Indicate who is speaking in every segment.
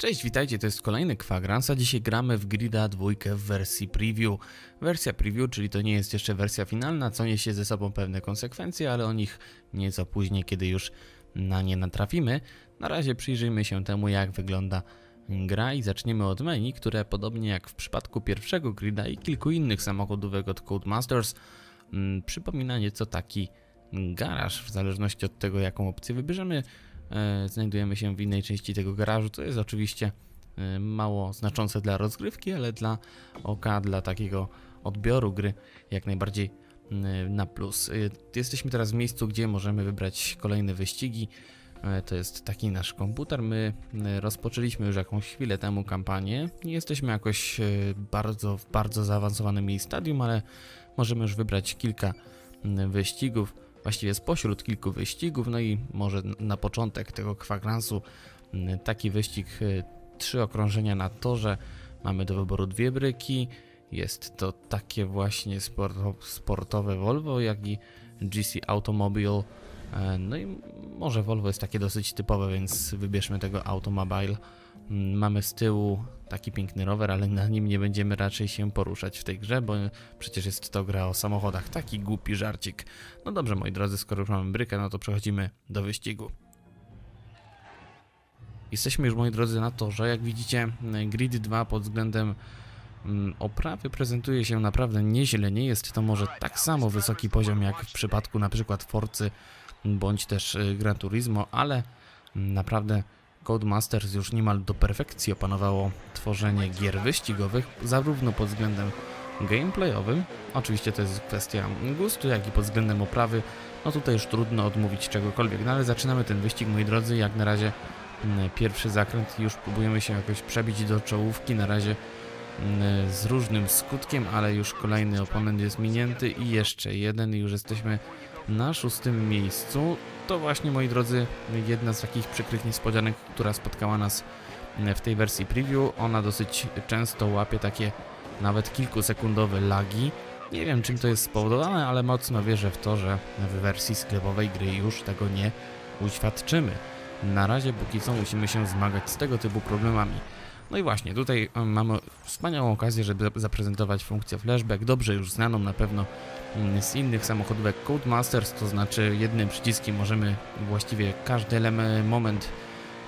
Speaker 1: Cześć, witajcie, to jest kolejny kwadrans, a dzisiaj gramy w Grida dwójkę w wersji preview. Wersja preview, czyli to nie jest jeszcze wersja finalna, co niesie ze sobą pewne konsekwencje, ale o nich nieco później, kiedy już na nie natrafimy. Na razie przyjrzyjmy się temu, jak wygląda gra i zaczniemy od menu, które podobnie jak w przypadku pierwszego Grida i kilku innych samochodówek od Codemasters, mm, przypomina nieco taki garaż, w zależności od tego, jaką opcję wybierzemy znajdujemy się w innej części tego garażu, co jest oczywiście e, mało znaczące dla rozgrywki, ale dla oka, dla takiego odbioru gry jak najbardziej na plus. E, jesteśmy teraz w miejscu, gdzie możemy wybrać kolejne wyścigi. To jest taki nasz komputer. My rozpoczęliśmy już jakąś chwilę temu kampanię. Nie jesteśmy jakoś bardzo w bardzo zaawansowanym jej stadium, ale możemy już wybrać kilka wyścigów właściwie spośród kilku wyścigów, no i może na początek tego kwagransu taki wyścig, y, trzy okrążenia na torze, mamy do wyboru dwie bryki, jest to takie właśnie sportowe Volvo, jak i GC Automobile, e, no i może Volvo jest takie dosyć typowe, więc wybierzmy tego Automobile. Mm, mamy z tyłu taki piękny rower, ale na nim nie będziemy raczej się poruszać w tej grze, bo przecież jest to gra o samochodach. Taki głupi żarcik. No dobrze, moi drodzy, skoro już mamy brykę, no to przechodzimy do wyścigu. Jesteśmy już, moi drodzy, na torze. Jak widzicie, Grid 2 pod względem mm, oprawy prezentuje się naprawdę nieźle. Nie jest to może tak samo wysoki poziom jak w przypadku na przykład Forcy bądź też y, Gran Turismo, ale naprawdę Codemasters już niemal do perfekcji opanowało tworzenie gier wyścigowych, zarówno pod względem gameplayowym, oczywiście to jest kwestia gustu, jak i pod względem oprawy, no tutaj już trudno odmówić czegokolwiek, no ale zaczynamy ten wyścig, moi drodzy, jak na razie mm, pierwszy zakręt, już próbujemy się jakoś przebić do czołówki, na razie mm, z różnym skutkiem, ale już kolejny oponent jest minięty i jeszcze jeden. Już jesteśmy na szóstym miejscu. To właśnie, moi drodzy, jedna z takich przykrych niespodzianek, która spotkała nas w tej wersji preview. Ona dosyć często łapie takie nawet kilkusekundowe lagi. Nie wiem czym to jest spowodowane, ale mocno wierzę w to, że w wersji sklepowej gry już tego nie uświadczymy. Na razie póki co musimy się zmagać z tego typu problemami. No i właśnie, tutaj mamy wspaniałą okazję, żeby zaprezentować funkcję flashback, dobrze już znaną na pewno mm, z innych samochodówek Codemasters, to znaczy jednym przyciskiem możemy właściwie każdy element, moment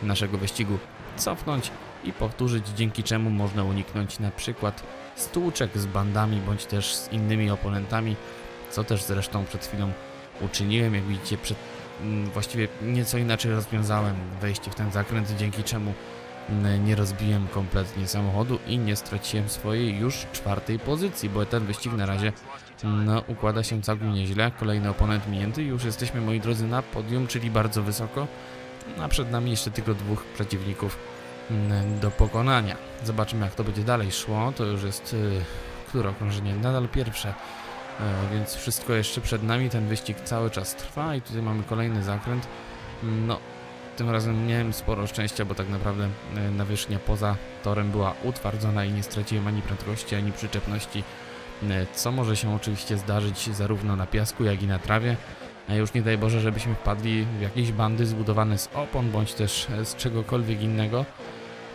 Speaker 1: naszego wyścigu cofnąć i powtórzyć, dzięki czemu można uniknąć na przykład stłuczek z bandami bądź też z innymi oponentami, co też zresztą przed chwilą uczyniłem, jak widzicie przed, mm, właściwie nieco inaczej rozwiązałem wejście w ten zakręt, dzięki czemu nie rozbiłem kompletnie samochodu i nie straciłem swojej już czwartej pozycji, bo ten wyścig na razie no, układa się całkiem nieźle. Kolejny oponent minięty, już jesteśmy moi drodzy na podium, czyli bardzo wysoko, a przed nami jeszcze tylko dwóch przeciwników do pokonania. Zobaczymy jak to będzie dalej szło, to już jest yy, które okrążenie? Nadal pierwsze, yy, więc wszystko jeszcze przed nami, ten wyścig cały czas trwa i tutaj mamy kolejny zakręt. No, tym razem miałem sporo szczęścia, bo tak naprawdę e, nawierzchnia poza torem była utwardzona i nie straciłem ani prędkości, ani przyczepności, e, co może się oczywiście zdarzyć zarówno na piasku, jak i na trawie. A już nie daj Boże, żebyśmy wpadli w jakieś bandy zbudowane z opon, bądź też e, z czegokolwiek innego.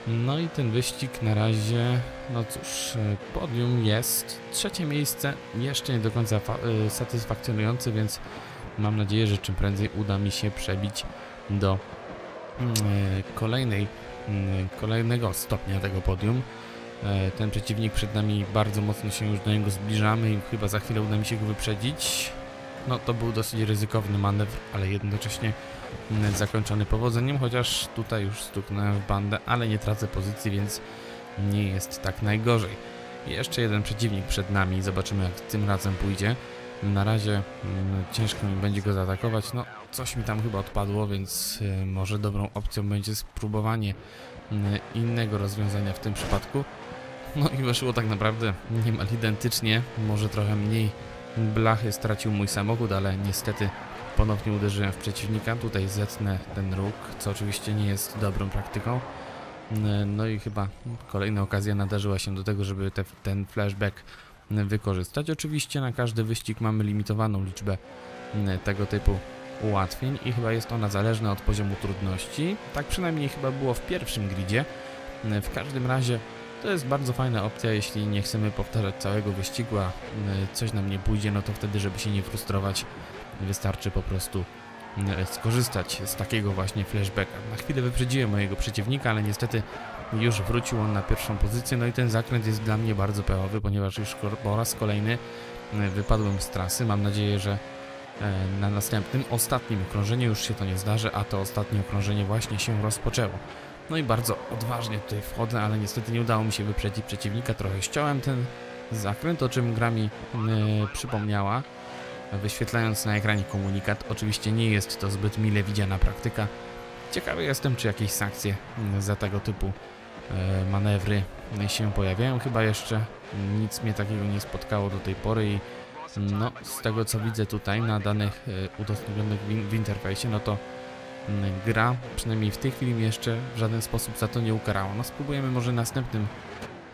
Speaker 1: No i ten wyścig na razie, no cóż, podium jest. Trzecie miejsce, jeszcze nie do końca satysfakcjonujące, więc mam nadzieję, że czym prędzej uda mi się przebić do kolejnej, mm, kolejnego stopnia tego podium. E, ten przeciwnik przed nami bardzo mocno się już do niego zbliżamy i chyba za chwilę uda mi się go wyprzedzić. No to był dosyć ryzykowny manewr, ale jednocześnie mm, zakończony powodzeniem, chociaż tutaj już stuknąłem w bandę, ale nie tracę pozycji, więc nie jest tak najgorzej. Jeszcze jeden przeciwnik przed nami, zobaczymy jak tym razem pójdzie. Na razie mm, ciężko mi będzie go zaatakować. No, coś mi tam chyba odpadło, więc y, może dobrą opcją będzie spróbowanie y, innego rozwiązania w tym przypadku. No i wyszło tak naprawdę niemal identycznie. Może trochę mniej blachy stracił mój samochód, ale niestety ponownie uderzyłem w przeciwnika. Tutaj zetnę ten róg, co oczywiście nie jest dobrą praktyką. Y, no i chyba kolejna okazja nadarzyła się do tego, żeby te, ten flashback wykorzystać. Oczywiście na każdy wyścig mamy limitowaną liczbę mm, tego typu ułatwień i chyba jest ona zależna od poziomu trudności. Tak przynajmniej chyba było w pierwszym gridzie. E, W każdym razie to jest bardzo fajna opcja, jeśli nie chcemy powtarzać całego wyścigu, a e, coś nam nie pójdzie, no to wtedy, żeby się nie frustrować, wystarczy po prostu skorzystać z takiego właśnie flashbacka. Na chwilę wyprzedziłem mojego przeciwnika, ale niestety już wrócił on na pierwszą pozycję, no i ten zakręt jest dla mnie bardzo pechowy, ponieważ już po raz kolejny e, wypadłem z trasy. Mam nadzieję, że e, na następnym, ostatnim okrążeniu już się to nie zdarzy, a to ostatnie okrążenie właśnie się rozpoczęło. No i bardzo odważnie tutaj wchodzę, ale niestety nie udało mi się wyprzedzić przeciwnika. Trochę ściąłem ten zakręt, o czym gra mi e, przypomniała, wyświetlając na ekranie komunikat. Oczywiście nie jest to zbyt mile widziana praktyka. Ciekawy jestem, czy jakieś sankcje mm, za tego typu e, manewry się pojawiają. Chyba jeszcze nic mnie takiego nie spotkało do tej pory i no, z tego co widzę tutaj na danych e, udostępnionych w, in- w interfejsie, no to mm, gra przynajmniej w tej chwili jeszcze w żaden sposób za to nie ukarała. No spróbujemy może następnym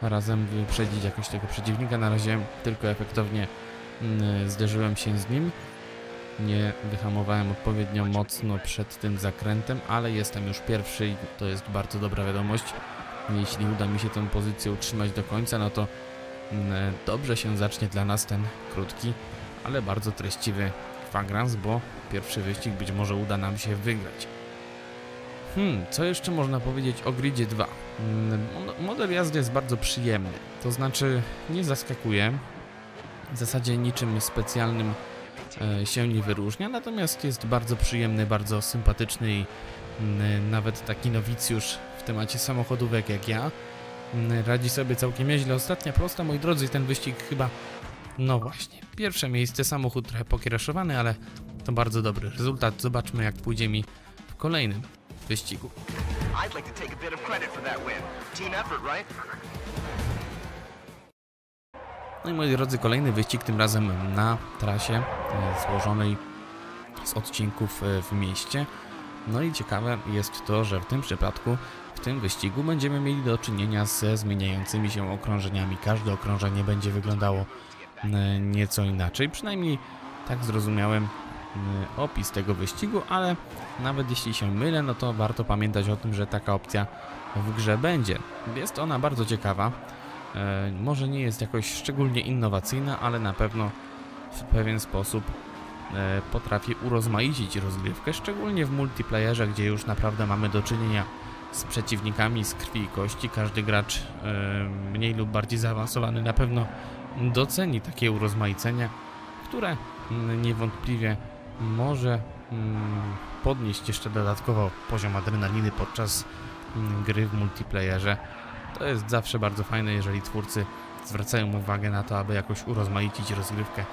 Speaker 1: razem wyprzedzić jakoś tego przeciwnika. Na razie tylko efektownie mm, zderzyłem się z nim. Nie wyhamowałem odpowiednio mocno przed tym zakrętem, ale jestem już pierwszy i to jest bardzo dobra wiadomość. Jeśli uda mi się tę pozycję utrzymać do końca, no to mm, dobrze się zacznie dla nas ten krótki, ale bardzo treściwy kwadrans, bo pierwszy wyścig być może uda nam się wygrać. Hmm, co jeszcze można powiedzieć o Gridzie 2? Mm, mod- Model jazdy jest bardzo przyjemny, to znaczy nie zaskakuje, w zasadzie niczym specjalnym e, się nie wyróżnia, natomiast jest bardzo przyjemny, bardzo sympatyczny i nawet taki nowicjusz w temacie samochodówek jak ja radzi sobie całkiem nieźle. Ostatnia prosta, moi drodzy, ten wyścig chyba, no właśnie, pierwsze miejsce, samochód trochę pokieraszowany, ale to bardzo dobry rezultat. Zobaczmy jak pójdzie mi w kolejnym wyścigu.
Speaker 2: I'd like to take a bit of credit for that win. Team effort, right?
Speaker 1: No i moi drodzy, kolejny wyścig, tym razem na trasie e, złożonej z odcinków e, w mieście. No i ciekawe jest to, że w tym przypadku, w tym wyścigu będziemy mieli do czynienia ze zmieniającymi się okrążeniami. Każde okrążenie będzie wyglądało e, nieco inaczej, przynajmniej tak zrozumiałem opis tego wyścigu, ale nawet jeśli się mylę, no to warto pamiętać o tym, że taka opcja w grze będzie. Jest ona bardzo ciekawa. E, może nie jest jakoś szczególnie innowacyjna, ale na pewno w pewien sposób e, potrafi urozmaicić rozgrywkę, szczególnie w multiplayerze, gdzie już naprawdę mamy do czynienia z przeciwnikami z krwi i kości. Każdy gracz e, mniej lub bardziej zaawansowany na pewno doceni takie urozmaicenie, które mm, niewątpliwie może mm, podnieść jeszcze dodatkowo poziom adrenaliny podczas mm, gry w multiplayerze. To jest zawsze bardzo fajne, jeżeli twórcy zwracają uwagę na to, aby jakoś urozmaicić rozgrywkę.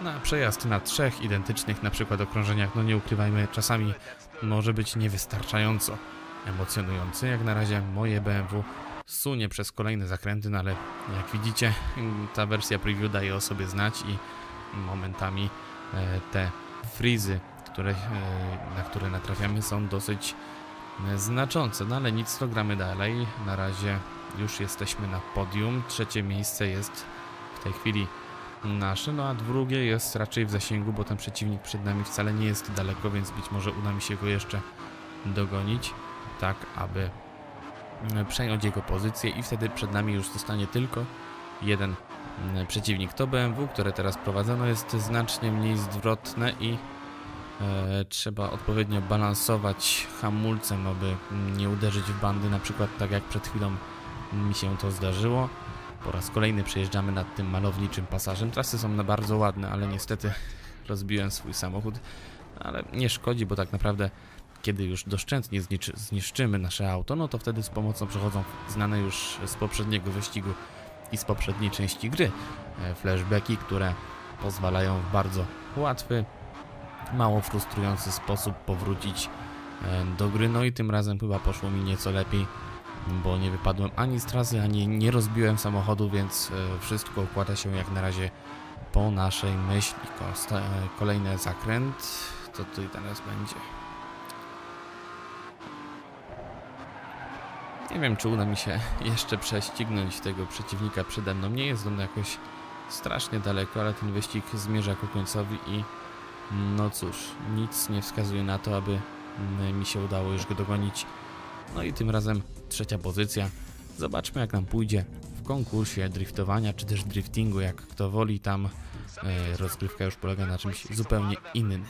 Speaker 1: Na przejazd na trzech identycznych na przykład okrążeniach, no nie ukrywajmy, czasami może być niewystarczająco emocjonujący. Jak na razie moje BMW sunie przez kolejne zakręty, no ale jak widzicie, ta wersja preview daje o sobie znać i momentami e, te frizy, które, e, na które natrafiamy są dosyć e, znaczące, no ale nic, to gramy dalej. Na razie już jesteśmy na podium. Trzecie miejsce jest w tej chwili nasze, no a drugie jest raczej w zasięgu, bo ten przeciwnik przed nami wcale nie jest daleko, więc być może uda mi się go jeszcze dogonić, tak aby przejąć jego pozycję i wtedy przed nami już zostanie tylko jeden mm, przeciwnik. To BMW, które teraz prowadzone jest znacznie mniej zwrotne i e, trzeba odpowiednio balansować hamulcem, aby nie uderzyć w bandy, na przykład tak jak przed chwilą mi się to zdarzyło. Po raz kolejny przejeżdżamy nad tym malowniczym pasażem. Trasy są na bardzo ładne, ale niestety rozbiłem swój samochód. Ale nie szkodzi, bo tak naprawdę kiedy już doszczętnie zniszczymy nasze auto, no to wtedy z pomocą przychodzą znane już z poprzedniego wyścigu i z poprzedniej części gry e, flashbacki, które pozwalają w bardzo łatwy, mało frustrujący sposób powrócić e, do gry. No i tym razem chyba poszło mi nieco lepiej, bo nie wypadłem ani z trasy, ani nie rozbiłem samochodu, więc e, wszystko układa się jak na razie po naszej myśli. E, Kolejny zakręt, co tutaj teraz będzie? Nie wiem, czy uda mi się jeszcze prześcignąć tego przeciwnika przede mną. Nie jest on jakoś strasznie daleko, ale ten wyścig zmierza ku końcowi i no cóż, nic nie wskazuje na to, aby mm, mi się udało już go dogonić. No i tym razem trzecia pozycja. Zobaczmy jak nam pójdzie w konkursie driftowania, czy też driftingu, jak kto woli. Tam e, rozgrywka już polega na czymś zupełnie innym.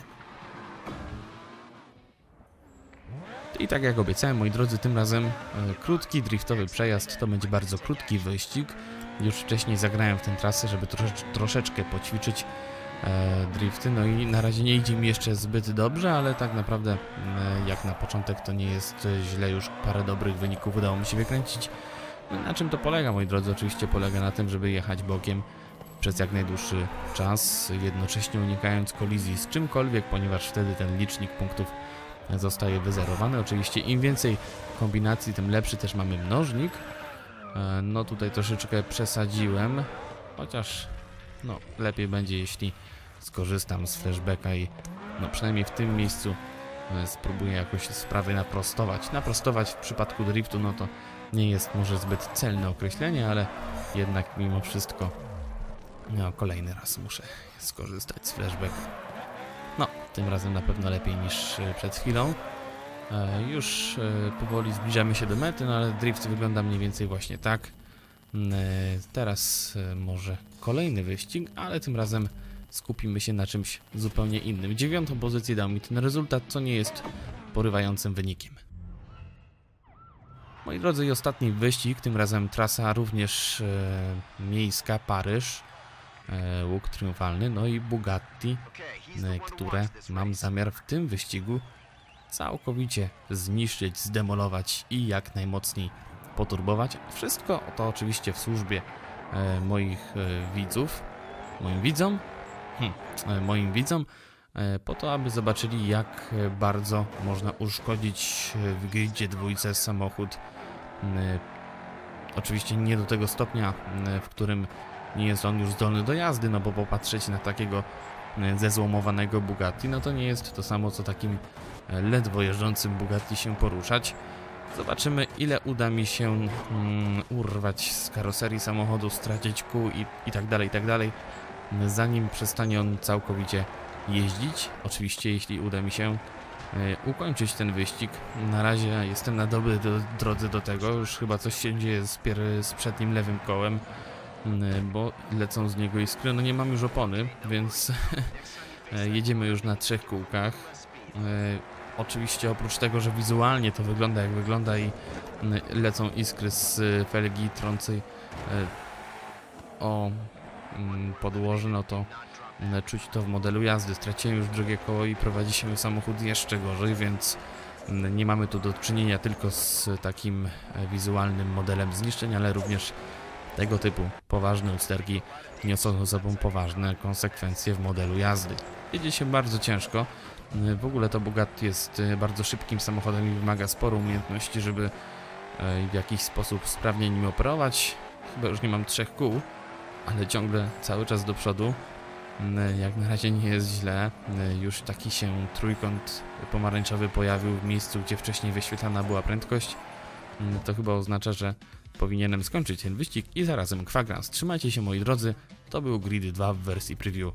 Speaker 1: I tak jak obiecałem, moi drodzy, tym razem e, krótki driftowy przejazd. To będzie bardzo krótki wyścig. Już wcześniej zagrałem w tę trasę, żeby trosze, troszeczkę poćwiczyć drifty. No i na razie nie idzie mi jeszcze zbyt dobrze, ale tak naprawdę e, jak na początek to nie jest e, źle. Już parę dobrych wyników udało mi się wykręcić. No, na czym to polega, moi drodzy? Oczywiście polega na tym, żeby jechać bokiem przez jak najdłuższy czas, jednocześnie unikając kolizji z czymkolwiek, ponieważ wtedy ten licznik punktów zostaje wyzerowany. Oczywiście im więcej kombinacji, tym lepszy też mamy mnożnik. E, No tutaj troszeczkę przesadziłem, chociaż no lepiej będzie jeśli skorzystam z flashbacka i no przynajmniej w tym miejscu e, spróbuję jakoś sprawy naprostować. Naprostować w przypadku driftu no to nie jest może zbyt celne określenie, ale jednak mimo wszystko no kolejny raz muszę skorzystać z flashbacka. No, tym razem na pewno lepiej niż e, przed chwilą. E, już powoli zbliżamy się do mety, no ale drift wygląda mniej więcej właśnie tak. E, Teraz e, może kolejny wyścig, ale tym razem skupimy się na czymś zupełnie innym. Dziewiątą pozycję dał mi ten rezultat, co nie jest porywającym wynikiem. Moi drodzy, i ostatni wyścig, tym razem trasa również e, miejska, Paryż, e, łuk triumfalny, no i Bugatti, e, które mam zamiar w tym wyścigu całkowicie zniszczyć, zdemolować i jak najmocniej poturbować. Wszystko to oczywiście w służbie e, moich e, widzów, moim widzom, hm, e, moim widzom, po to, aby zobaczyli jak bardzo można uszkodzić w gridzie dwójce samochód. E, Oczywiście nie do tego stopnia, w którym nie jest on już zdolny do jazdy, no bo popatrzeć na takiego zezłomowanego Bugatti, no to nie jest to samo co takim ledwo jeżdżącym Bugatti się poruszać. Zobaczymy ile uda mi się mm, urwać z karoserii samochodu, stracić kół i, i tak dalej, i tak dalej, zanim przestanie on całkowicie jeździć. Oczywiście jeśli uda mi się e, ukończyć ten wyścig. Na razie jestem na dobrej do, drodze do tego, już chyba coś się dzieje z, pier, z przednim lewym kołem, mm, bo lecą z niego iskry. No nie mam już opony, więc e, jedziemy już na trzech kółkach. E, Oczywiście oprócz tego, że wizualnie to wygląda jak wygląda i mm, lecą iskry z e, felgi trącej e, o mm, podłoże, no to mm, czuć to w modelu jazdy. Straciłem już drugie koło i prowadzi się samochód jeszcze gorzej, więc nie mamy tu do czynienia tylko z takim e, wizualnym modelem zniszczeń, ale również tego typu poważne usterki niosą ze sobą poważne konsekwencje w modelu jazdy. Jedzie się bardzo ciężko. Y, W ogóle to Bugatti jest y, bardzo szybkim samochodem i wymaga sporo umiejętności, żeby y, w jakiś sposób sprawnie nim operować. Chyba już nie mam trzech kół, ale ciągle cały czas do przodu. Y, Jak na razie nie jest źle. Już taki się trójkąt pomarańczowy pojawił w miejscu, gdzie wcześniej wyświetlana była prędkość. Y, To chyba oznacza, że powinienem skończyć ten wyścig i zarazem kwadrans. Trzymajcie się moi drodzy, to był Grid 2 w wersji preview.